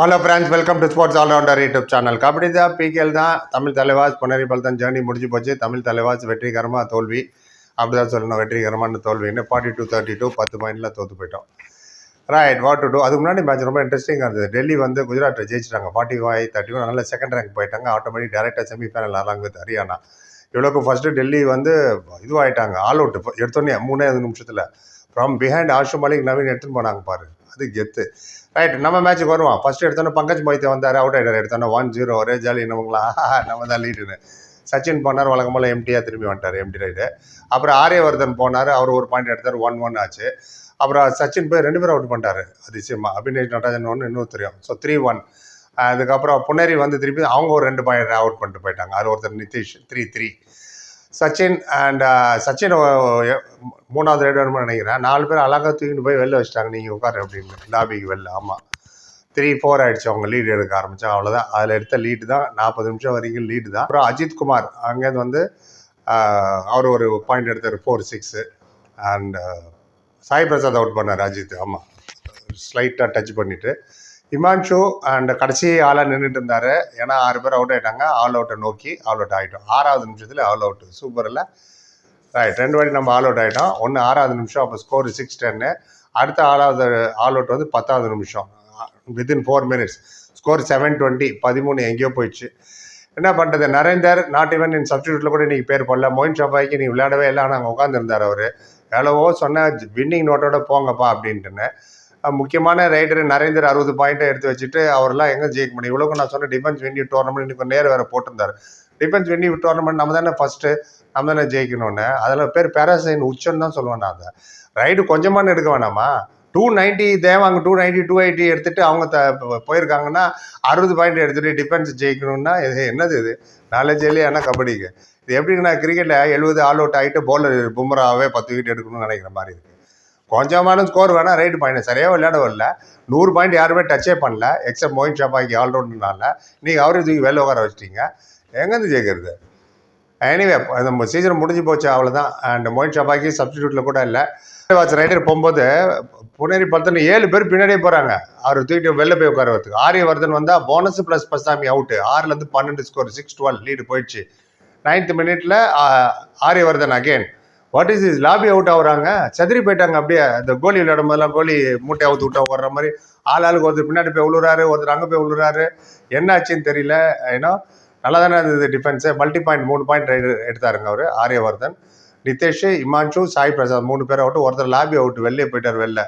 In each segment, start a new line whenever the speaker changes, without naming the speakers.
Hello friends welcome to sports allrounder YouTube channel kabaddi தான் PKL தான். Tamil Thalaivas Puneri Paltan journey முடிஞ்சு போச்சு. தமிழ் தலைவாஸ் வெற்றிகரமாக தோல்வி. அப்படி தான் சொல்லணும் வெற்றிகரமான தோல்வின்னு ஃபார்ட்டி டூ தேர்ட்டி டூ பத்து பாயிண்டில் தோற்று போயிட்டோம். ரைட் வாட் டு டூ அதுக்கு முன்னாடி மேட்ச் ரொம்ப இன்ட்ரெஸ்டிங்காக இருந்தது. டெல்லி வந்து குஜராத்தை ஜெயிச்சிட்டாங்க. ஃபார்ட்டி ஃபைவ் தேர்ட்டி ஒன் நல்ல செகண்ட் ரேங்க் போயிட்டாங்க. ஆட்டோமேட்டிக் டேரெக்டாக செமிஃபைனல் ஆறாங்க வித் ஹரியானா. இவ்வளோக்கு ஃபஸ்ட்டு டெல்லி வந்து இதுவாகிட்டாங்க ஆல் அவுட் எடுத்தோடனே மூணே நிமிஷத்தில். ஃப்ரம் பிஹைண்ட் ஆஷு மாலிக் நவீன் எடுத்துன்னு போனாங்க பாரு. அது கெத்து. ரைட் நம்ம மேட்ச்சுக்கு வருவோம். ஃபர்ஸ்ட் எடுத்தோன்னே பங்கஜ் மொய்த்தே வந்தார் அவுட் ஆகிட்டார் எடுத்தோன்னே ஒன் ஜீரோ ஒரே ஜாலி நம்மங்களா. நம்ம தான் லீடுன்னு சச்சின் போனார் வழக்கம்போல் எம்டியாக திரும்பி வந்துட்டார் எம்டி ரைடு அப்புறம் ஆரியவர்தன் போனார் அவர் ஒரு பாயிண்ட் எடுத்தார் ஒன் ஒன் ஆச்சு. அப்புறம் சச்சின் போய் ரெண்டு பேரும் அவுட் பண்ணிட்டாரு அதிசயமாக அபினேஷ் நடராஜன் ஒன்று இன்னும் தெரியும். ஸோ த்ரீ ஒன் அதுக்கப்புறம் புனேரி வந்து திருப்பி அவங்க ஒரு ரெண்டு பாயிண்ட் அவுட் பண்ணிட்டு போயிட்டாங்க. அது ஒருத்தர் Nitish three three Sachin and uh, Sachin uh, மூணாவது ரைடு வரும்னு நினைக்கிறேன். நாலு பேர் அழகாக தூக்கிட்டு போய் வெளில வச்சிட்டாங்க. நீங்கள் உட்காரு அப்படின்னு. லாபிக்கு வெளில. ஆமாம் த்ரீ ஃபோர் ஆகிடுச்சு அவங்க லீடு எடுக்க ஆரம்பித்தோம் அவ்வளோதான் அதில் எடுத்த லீடு தான். நாற்பது நிமிஷம் வரைக்கும் லீடு தான். அப்புறம் அஜித் குமார். அங்கேருந்து வந்து uh, அவர் ஒரு பாயிண்ட் எடுத்தார். Four six and Sai Prasad out பண்ணார் அஜித். ஆமாம் ஸ்லைட்டாக டச் பண்ணிவிட்டு இமான்ஷு அண்ட் கடைசி ஆளாக நின்றுட்டு இருந்தார். ஏன்னா ஆறு பேர் அவுட் ஆயிட்டாங்க. ஆல் அவுட்டை நோக்கி ஆல் அவுட் ஆகிட்டோம் ஆறாவது நிமிஷத்தில் ஆல் அவுட் சூப்பரில் ரைட் ரெண்டு வாட்டி நம்ம ஆல் அவுட் ஆகிட்டோம் ஒன்று ஆறாவது நிமிஷம் அப்போ ஸ்கோர் சிக்ஸ் டென்னு அடுத்த ஆறாவது ஆல் அவுட் வந்து பத்தாவது நிமிஷம். Within four minutes score seven twenty பதிமூணு எங்கேயோ போயிடுச்சு. என்ன பண்ணுறது நரேந்தர் நாட் ஈவன் இன் சப்ஸ்டியூட்டில் கூட இன்றைக்கி பேர் போடல. மோயின் ஷாபாய்க்கு நீ விளையாடவே இல்லை. ஆனால் அங்கே உட்காந்துருந்தார் அவர். எவ்வளவோ சொன்னால் வின்னிங் நோட்டோட போங்கப்பா அப்படின்ட்டுன்னு. முக்கியமான ரைடர் நரேந்தர் அறுபது பாயிண்ட்டை எடுத்து வச்சுட்டு அவரெல்லாம் எங்கே ஜெயிக்க முடியும்? இவ்வளோக்கு நான் சொன்ன டிஃபென்ஸ் வெண்டி டோர்னமெண்ட் இன்னைக்கு நேர் வேறு போட்டிருந்தாரு. டிஃபென்ஸ் வெண்டி டோர்னமெண்ட் நம்ம தானே ஃபஸ்ட்டு நம்ம தானே ஜெயிக்கணும்னு. அதில் பேர் பேராசைன் உச்சம்னு தான் சொல்லுவேன் நான் அதை. ரைடு கொஞ்சமான எடுக்க வேணாமா? டூ நைன்ட்டி தேவாங்க டூ நைன்ட்டி டூ எயிட்டி எடுத்துட்டு அவங்க த போயிருக்காங்கன்னா அறுபது பாயிண்ட் எடுத்துகிட்டு டிஃபென்ஸ் ஜெயிக்கணும்னா இது என்னது இது? நாலேஜ் இல்லையா கபடிக்கு? இது எப்படின்னா கிரிக்கெட்டில் எழுபது ஆல் அவுட் ஆகிட்டு பவுலர் பும்ராவே பத்து விக்கெட் எடுக்கணும்னு நினைக்கிற மாதிரி இருக்குது கொஞ்சமான ஸ்கோர் வேணால் ரைட்டு பாயிண்ட் சரியாக விளையாட வரல நூறு பாயிண்ட் யாருமே டச்சே பண்ணல. எக்ஸப்ட் மோயின் ஷாபாக்கி ஆல்ரவுண்டர்னால நீங்கள் அவரையும் தூக்கி வெளில உட்கார வச்சிட்டீங்க. எங்கேருந்து ஜெயிக்கிறது? எனிவே நம்ம சீசன் முடிஞ்சு போச்சு அவ்வளோதான் அண்ட் மோயின் ஷாபாக்கி சப்ஸ்டியூட்டில் கூட இல்லை. வாட்ச் ரைடர் போகும்போது புனேரி பத்தன ஏழு பேர் பின்னாடியே போகிறாங்க அவர் தூக்கிட்டு வெளில போய் உட்காரத்துக்கு ஆரியவர்தன் வந்தால் போனஸ் ப்ளஸ் பசாமி அவுட்டு ஆறுலேருந்து பன்னெண்டு ஸ்கோர் சிக்ஸ் டுவெல் லீடு போயிடுச்சு. நைன்த் மினிட்ல Aryavardhan again what is is lobby out ஆகுறாங்க. சதிரி போயிட்டாங்க அப்படியே. அந்த கோலி விளையாடும் போதெல்லாம் கோலி மூட்டை அவுத்து விட்டா ஓடுற மாதிரி. ஆள் ஆளுக்கு ஒருத்தர் பின்னாடி போய் விழுறாரு ஒருத்தர் அங்கே போய் விழுறாரு என்ன ஆச்சுன்னு தெரியல. ஏன்னா நல்லா தானே இருந்தது டிஃபென்ஸு மல்டி பாயிண்ட் மூணு பாயிண்ட் எடுத்தாருங்க அவர். ஆரியவர்தன் நிதேஷ் இமான்ஷு சாய் பிரசாத் மூணு பேர் அவுட்டு ஒருத்தர் லாபி அவுட் வெளியே போயிட்டார் வெளில.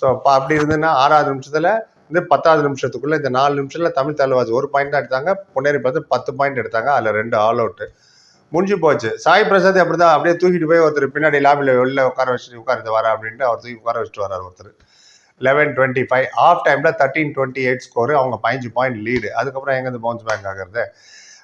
ஸோ அப்போ அப்படி இருந்ததுன்னா ஆறாவது நிமிஷத்தில் இந்த பத்தாவது நிமிஷத்துக்குள்ளே இந்த நாலு நிமிஷத்தில் தமிழ் தலைவாஜ் ஒரு பாயிண்ட் தான் எடுத்தாங்க. பொன்னேரி பார்த்து பத்து பாயிண்ட் எடுத்தாங்க. அதில் ரெண்டு ஆல் அவுட்டு முடிஞ்சு போச்சு. சாய் பிரசாத் அப்படி தான் அப்படியே தூக்கிட்டு போய் ஒருத்தர் பின்னாடி லாபியில் வெளில உட்கார வச்சுட்டு உட்கார்ந்து வரா அப்படின்ட்டு அவர் தூக்கி உட்கார வச்சுட்டு வரார் ஒருத்தர். லெவன் டுவெண்ட்டி ஃபைவ் ஆஃப் டைமில் தேர்ட்டீன் டுவெண்ட்டி எயிட் ஸ்கோரு அவங்க பதினஞ்சு பாயிண்ட் லீடு அதுக்கப்புறம் எங்கேருந்து பவுன்ஸ் பேக் ஆகிறது?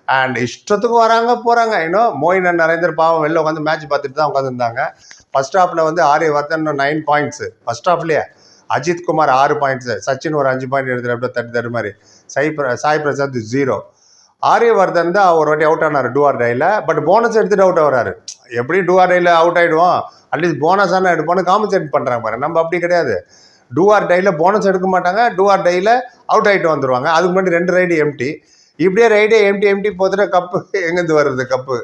அண்ட் இஷ்டத்துக்கு வராங்க போகிறாங்க இன்னும் மோயின் நரேந்தர் பாவம் வெளில உட்காந்து மேட்ச் பார்த்துட்டு தான் உட்காந்துருந்தாங்க ஃபர்ஸ்ட் ஹாஃபில் வந்து ஆரியவர்தன் நைன் பாயிண்ட்ஸு ஃபர்ஸ்ட் ஹாஃப்லேயே அஜித் குமார் ஆறு பாயிண்ட்ஸு சச்சின் ஒரு அஞ்சு பாயிண்ட் எடுத்துட்டு அப்படியே தட்டு தட்டு மாதிரி. சாய் பிர- சாய் பிரசாத் ஜீரோ ஆரியவர்தன் தான் ஒரு வாட்டி அவுட் ஆனார் do or die but bonus எடுத்துட்டு அவுட் ஆகிறாரு. எப்படி டூஆர் டைல அவுட் ஆகிடுவோம் அட்லீஸ்ட் போனஸ் ஆனால் எடுப்போம்னு காம்பன்சேட் பண்ணுறாங்க பாரு. நம்ம அப்படி கிடையாது. டூஆர் டைல போனஸ் எடுக்க மாட்டாங்க. டூஆர் டைல அவுட் ஆகிட்டு வந்துருவாங்க. அதுக்கு முன்னாடி ரெண்டு ரைடு எம்டி இப்படியே ரைடே எம்டி எம்டி போத்துட்டு கப்பு எங்கேருந்து வருது கப்பு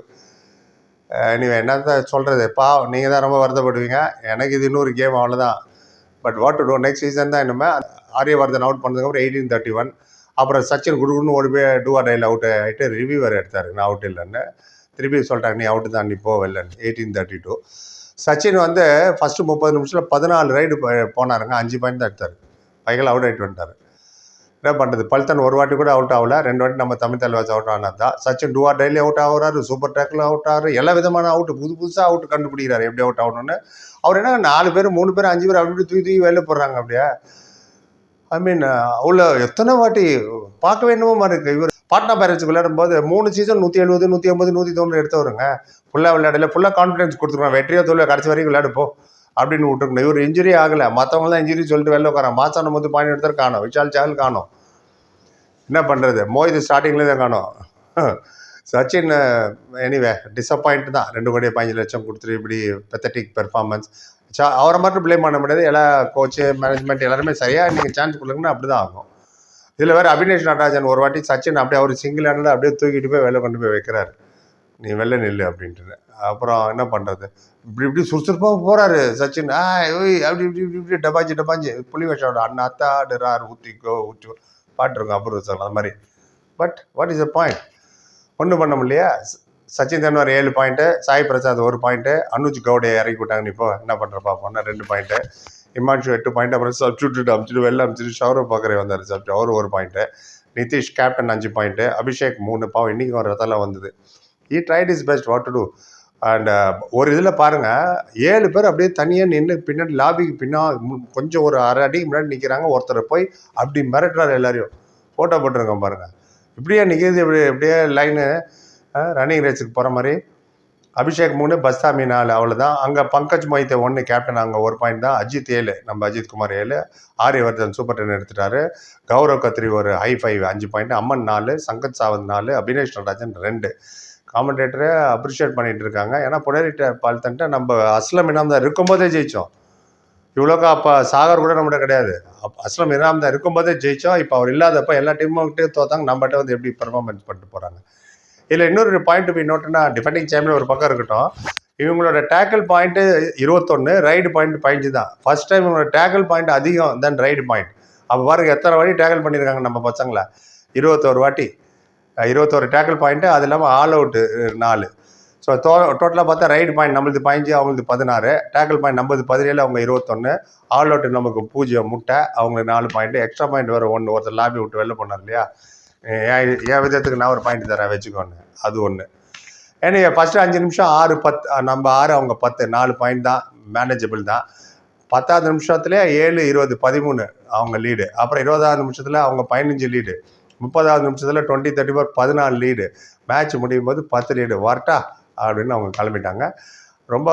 நீ என்ன சொல்கிறது பா நீங்கள் தான் ரொம்ப வருத்தப்படுவீங்க. எனக்கு இது இன்னொரு கேம் அவ்வளோதான் but what to do next season தான் என்னமே ஆரியவர்தன் அவுட் பண்ணதுக்கப்புறம் எயிட்டீன் தேர்ட்டி ஒன் அப்புறம் சச்சின் குடுகுன்னு ஓடி போய் டூ டைல் அவுட் ஆகிட்டு ரிவியூவர் எடுத்தார். நான் அவுட் இல்லைன்னு திருப்பி சொல்லிட்டாங்க நீ அவுட்டு தான் நீ போவலன்னு எயிட்டீன் தேர்ட்டி டூ சச்சின் வந்து ஃபஸ்ட்டு முப்பது நிமிஷத்தில் பதினாலு ரைடு போனாருங்க. அஞ்சு பாயிண்ட் தான் எடுத்தார். பைகள் அவுட் ஆகிட்டு வந்துட்டார். என்ன பண்ணுறது பல்தன் ஒரு வாட்டி கூட அவுட் ஆகல. ரெண்டு வாட்டி நம்ம தமிழ் தலைவாஸ் அவுட் ஆனது தான். சச்சின் டூஆர் டெய்லி அவுட் ஆகுறாரு. சூப்பர் டேக்கில் அவுட் ஆகுறாரு. எல்லா விதமான அவுட்டு புது புதுசாக அவுட் கண்டுபிடிக்கிறாரு. எப்படி அவுட் ஆகணும்னு. அவர் என்ன நாலு பேர் மூணு பேர் அஞ்சு பேர் அப்படி இப்படி தூக்கி தூக்கி வெளில போடுறாங்க அப்படியே. ஐ மீன் அவ்வளோ எத்தனை வாட்டி பார்க்க வேண்டுமோ மாதிரி இருக்கு. இவர் பாட்னா பேரண்ட்ஸ் விளையாடும் போது மூணு சீசன் நூற்றி எழுபது நூற்றி ஐம்பது நூற்றி தொண்ணூறு எடுத்தவருங்க. ஃபுல்லாக விளையாடல. ஃபுல்லாக கான்ஃபிடன்ஸ் கொடுத்துருவோம் வெற்றியோ தோல்வியோ கடைசி வரைக்கும் விளையாடுப்போம் அப்படின்னு விட்டுருக்கணும். இவர் இன்ஜுரி ஆகலை. மற்றவங்க தான் இன்ஜுரி சொல்லிட்டு வெளில உட்காரன் மாசானம் வந்து பாயிண்ட் எடுத்தார் காணும். விஷால் சாகல் காணும். என்ன பண்ணுறது மோஹித் ஸ்டார்டிங்லேயே தான் காணும். சச்சின் எனிவே டிசப்பாயிண்ட் தான். ரெண்டு கோடி பதினஞ்சு லட்சம் கொடுத்துட்டு இப்படி பெத்தட்டிக் பெர்ஃபார்மன்ஸ் சா அவரை மட்டும் ப்ளேம் பண்ண முடியாது. எல்லா கோச்சு மேனேஜ்மெண்ட் எல்லாருமே சரியாக நீங்கள் சான்ஸ் கொடுக்குங்கன்னா அப்படி தான் ஆகும். இதில் வேறு அபினேஷ் நடராஜன் ஒரு வாட்டி சச்சின் அப்படியே அவர் சிங்கிள் ஹேண்டில் அப்படியே தூக்கிட்டு போய் வெளில கொண்டு போய் வைக்கிறாரு. நீ வெளில நில்லு அப்படின்ட்டு. அப்புறம் என்ன பண்ணுறது இப்படி இப்படி சுறுசுறுப்பாக போகிறாரு சச்சின். ஆ ஓய் அப்படி இப்படி இப்படி இப்படி டபாஞ்சி டபாஞ்சி. புலி வேஷோட அண்ணாத்தா டெரார் ஊற்றிக்கோ ஊற்றி பாட்டுருக்கோம் அப்புறம் சார் அந்த மாதிரி. But what is a point ஒன்றும் பண்ண முடியலையா சச்சின் தென்வார் ஏழு பாயிண்ட்டு சாய் பிரசாத் ஒரு பாயிண்ட்டு அனுஜ் கவுடே இறக்கி விட்டாங்க இப்போ என்ன பண்ணுற பார்ப்போம்னா ரெண்டு பாயிண்ட்டு இமான்ஷு எட்டு பாயிண்ட் அப்புறம் சப்ஸ்டியூட் அமிச்சிட்டு வெளில அமிச்சிட்டு ஷௌரவ் பாக்கரே வந்தார் சப்ஸ்டியூட் அவர் ஒரு பாயிண்ட்டு நிதிஷ் கேப்டன் அஞ்சு பாயிண்ட்டு அபிஷேக் மூணு பாவம் இன்றைக்கி ஒரு ரத்தெல்லாம் வந்தது. He tried is best what to do and ஒரு இதில் பாருங்கள் ஏழு பேர் அப்படியே தனியாக நின்று பின்னாடி லாபிக்கு பின்னா கொஞ்சம் ஒரு அரை அடிக்கு முன்னாடி நிற்கிறாங்க ஒருத்தர் போய் அப்படி மிரட்டுறாரு எல்லாரையும். ஃபோட்டோ போட்டிருக்கோம் பாருங்கள் இப்படியே நிற்கிறது இப்படி இப்படியே லைனு ரன்னிங் ரேஸுக்கு போகிற மாதிரி. அபிஷேக் மூணு பஸ்தாமி நாலு அவ்வளோதான் அங்கே பங்கஜ் மொய்த்தை ஒன்று கேப்டன் அங்கே ஒரு பாயிண்ட் தான். அஜித் ஏழு நம்ம அஜித் குமார் ஏழு. ஆரியவர்தன் சூப்பர் டென் எடுத்துட்டாரு. கௌரவ் கத்ரி ஒரு ஹை ஃபைவ் அஞ்சு பாயிண்ட் அம்மன் நாலு சங்கத் சாவந்த் நாலு அபினேஷ் நடராஜன் ரெண்டு. காமெண்டேட்டரை அப்ரிஷியேட் பண்ணிட்டு இருக்காங்க. ஏன்னா புனரிட்ட பால்தன்ட்ட நம்ம அஸ்லம் இனாம்தார் இருக்கும்போதே ஜெயித்தோம் இவ்வளோக்கா அப்போ சாகர் கூட நம்மகிட்ட கிடையாது. அப் அஸ்லம் இனாம்தான் இருக்கும்போதே ஜெயித்தோம் இப்போ அவர் இல்லாதப்ப எல்லா டீமுக்கிட்டே தோத்தாங்க. நம்மகிட்ட வந்து எப்படி பெர்ஃபார்மன்ஸ் பண்ணிட்டு போகிறாங்க இதில் இன்னொரு பாயிண்ட் போய் நோட்டுனா டிஃபெண்டிங் சாம்பியன் ஒரு பக்கம் இருக்கட்டும். இவங்களோட டேக்கிள் பாயிண்ட்டு இருபத்தொன்று ரைடு பாயிண்ட் பதினஞ்சு தான். ஃபர்ஸ்ட் டைம் இவங்களோட டேக்கிள் பாயிண்ட் அதிகம் தென் ரைடு பாயிண்ட் அப்போ பாருங்க எத்தனை வாட்டி டேக்கிள் பண்ணியிருக்காங்க நம்ம பசங்களை? இருபத்தோரு வாட்டி. இருபத்தோரு டேக்கிள் பாயிண்ட்டு அது இல்லாமல் ஆல் அவுட்டு நாலு. ஸோ டோ டோட்டலாக பார்த்தா ரைடு பாயிண்ட் நம்மளது பதினஞ்சு அவங்களுக்கு பதினாறு. டேக்கிள் பாயிண்ட் நம்மளது பதினேழு அவங்க இருபத்தொன்று ஆல் அவுட்டு நமக்கு பூஜ்ஜியம் முட்டை. அவங்களுக்கு நாலு பாயிண்ட்டு எக்ஸ்ட்ரா பாயிண்ட் வேறு ஒன்று ஒருத்தர் லாபி விட்டு வெளில போனார் இல்லையா? என் விதத்துக்கு நான் ஒரு பாயிண்ட் தரேன் வச்சுக்கோன்னு. அது ஒன்று ஏன்னா ஃபஸ்ட்டு அஞ்சு நிமிஷம் ஆறு பத்து நம்ம ஆறு அவங்க பத்து நாலு பாயிண்ட் தான் மேனேஜபிள் தான். பத்தாவது நிமிஷத்துல ஏழு இருபது பதிமூணு அவங்க லீடு அப்புறம் இருபதாவது நிமிஷத்தில் அவங்க பதினஞ்சு லீடு முப்பதாவது நிமிஷத்தில் டுவெண்ட்டி தேர்ட்டி ஃபோர் பதினாலு லீடு மேட்ச் முடியும் போது பத்து லீடு வரட்டா அப்படின்னு அவங்க கிளம்பிட்டாங்க. ரொம்ப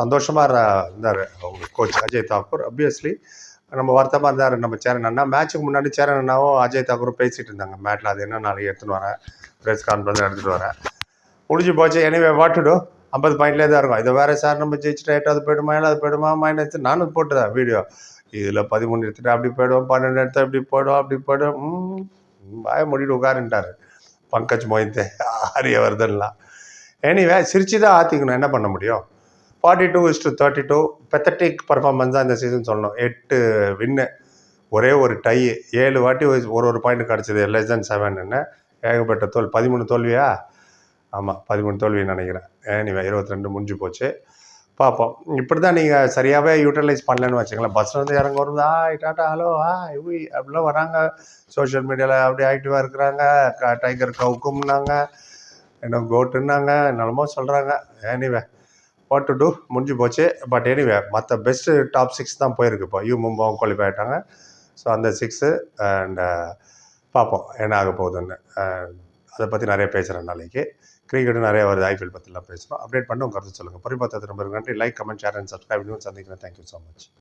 சந்தோஷமாக இருந்தார் அவங்க கோச் அஜய் தாக்கூர். அப்வியஸ்லி நம்ம வருத்தமாக இருந்தார் நம்ம சேரன் அண்ணா. மேட்ச்சுக்கு முன்னாடி சேரன் அண்ணாவும் அஜய் தாக்கூரும் பேசிகிட்டு இருந்தாங்க. மேட்டில் அது என்ன நாளைக்கு எடுத்துகிட்டு வரேன் ப்ரெஸ் கான்ஃபரன்ஸ் எடுத்துகிட்டு வரேன் முடிஞ்சு போச்சு. எனிவே வாட்டுடும் ஐம்பது பாயிண்ட்லேயே தான் இருக்கும். இதை வேறு சார் நம்ம ஜெயிச்சுட்டு எட்டாவது போய்டுமா ஏழாவது போயிடுமா? மைனஸ் நானும் போட்டுதான் வீடியோ இதில் பதிமூணு எடுத்துட்டு அப்படி போய்டுவோம் பன்னெண்டு எடுத்து இப்படி போயிடும் அப்படி போயிடும். ம், வாய மூடிட்டு உட்காருன்ட்டார். பங்கஜ் மொய்த்தே ஆரியவர்தன்லாம் எனிவே சிரிச்சு தான் ஆற்றிக்கணும் என்ன பண்ண முடியும்? Forty two is to thirty two pathetic performance தான் இந்த சீசன் சொல்லணும். எட்டு வின்னு ஒரே ஒரு டை ஏழு வாட்டி ஒரு ஒரு பாயிண்ட் கிடச்சிது. லெஸ் தென் செவன்னு ஏகப்பட்ட தோல். பதிமூணு தோல்வியா? ஆமாம் பதிமூணு தோல்வின்னு நினைக்கிறேன். ஏனிவே இருபத்தி ரெண்டு முடிஞ்சு போச்சு. பார்ப்போம். இப்படி தான் நீங்கள் சரியாகவே யூட்டிலைஸ் பண்ணலன்னு வச்சுக்கலாம் பஸ்ஸில் வந்து இறங்க வரும் ஆய் டாட்டா ஹலோ ஆ இவ்வி அப்படிலாம் வராங்க. சோஷியல் மீடியாவில் அப்படி ஆக்டிவாக இருக்கிறாங்க. டைகர் கவுக்கும்னாங்க என்ன கோட்டுன்னாங்க என்னென்னமோ சொல்கிறாங்க ஏனிவே வாட் டு டூ முடிஞ்சு போச்சு. பட் எனிவே மற்ற பெஸ்ட்டு டாப் சிக்ஸ் தான் போயிருக்கு இப்போ. யூ மும்பாவும் குவாலிஃபை ஆகிட்டாங்க ஸோ அந்த சிக்ஸு அண்ட் uh, பார்ப்போம் என்ன ஆக போகுதுன்னு. அதை பற்றி நிறைய பேசுகிறேன் நாளைக்கு. கிரிக்கெட்டும் நிறைய வருது ஐபிஎல் பற்றிலாம் பேசுகிறோம் அப்டேட் பண்ணி உங்கள் கருத்து சொல்லுங்கள் பொறி பார்த்து ரொம்ப நன்றி. Like comment share and subscribe சந்திக்கிறேன். Thank you so much